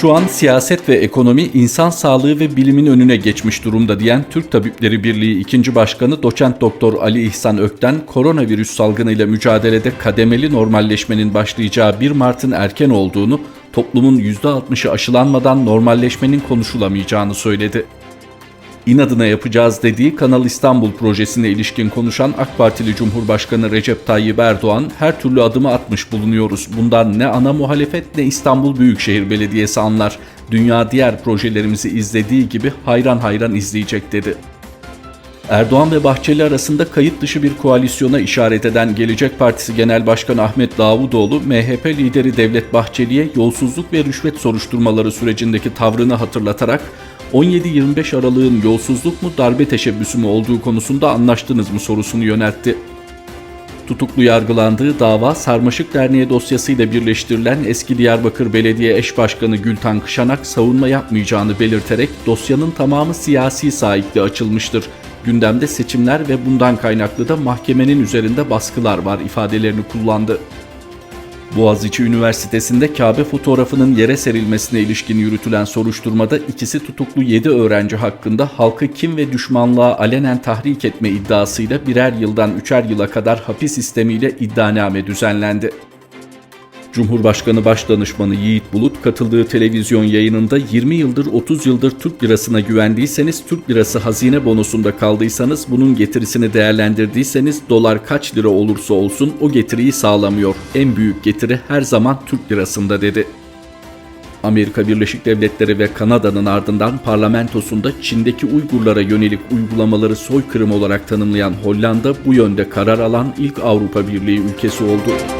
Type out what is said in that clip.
Şu an siyaset ve ekonomi insan sağlığı ve bilimin önüne geçmiş durumda diyen Türk Tabipleri Birliği 2. Başkanı Doçent Doktor Ali İhsan Ökten, koronavirüs salgınıyla mücadelede kademeli normalleşmenin başlayacağı 1 Mart'ın erken olduğunu, toplumun %60'ı aşılanmadan normalleşmenin konuşulamayacağını söyledi. İnadına yapacağız dediği Kanal İstanbul projesine ilişkin konuşan AK Partili Cumhurbaşkanı Recep Tayyip Erdoğan her türlü adımı atmış bulunuyoruz. Bundan ne ana muhalefet ne İstanbul Büyükşehir Belediyesi anlar. Dünya diğer projelerimizi izlediği gibi hayran hayran izleyecek dedi. Erdoğan ve Bahçeli arasında kayıt dışı bir koalisyona işaret eden Gelecek Partisi Genel Başkanı Ahmet Davutoğlu, MHP lideri Devlet Bahçeli'ye yolsuzluk ve rüşvet soruşturmaları sürecindeki tavrını hatırlatarak 17-25 Aralık'ın yolsuzluk mu darbe teşebbüsü mü olduğu konusunda anlaştınız mı sorusunu yöneltti. Tutuklu yargılandığı dava Sarmaşık Derneği dosyasıyla birleştirilen eski Diyarbakır Belediye Eş Başkanı Gültan Kışanak savunma yapmayacağını belirterek dosyanın tamamı siyasi sahipli açılmıştır. Gündemde seçimler ve bundan kaynaklı da mahkemenin üzerinde baskılar var ifadelerini kullandı. Boğaziçi Üniversitesi'nde Kabe fotoğrafının yere serilmesine ilişkin yürütülen soruşturmada ikisi tutuklu 7 öğrenci hakkında halkı kim ve düşmanlığa alenen tahrik etme iddiasıyla birer yıldan üçer yıla kadar hapis sistemiyle iddianame düzenlendi. Cumhurbaşkanı Başdanışmanı Yiğit Bulut katıldığı televizyon yayınında 20 yıldır 30 yıldır Türk lirasına güvendiyseniz Türk lirası hazine bonosunda kaldıysanız bunun getirisini değerlendirdiyseniz dolar kaç lira olursa olsun o getiriyi sağlamıyor. En büyük getiri her zaman Türk lirasında dedi. Amerika Birleşik Devletleri ve Kanada'nın ardından parlamentosunda Çin'deki Uygurlara yönelik uygulamaları soykırım olarak tanımlayan Hollanda bu yönde karar alan ilk Avrupa Birliği ülkesi oldu.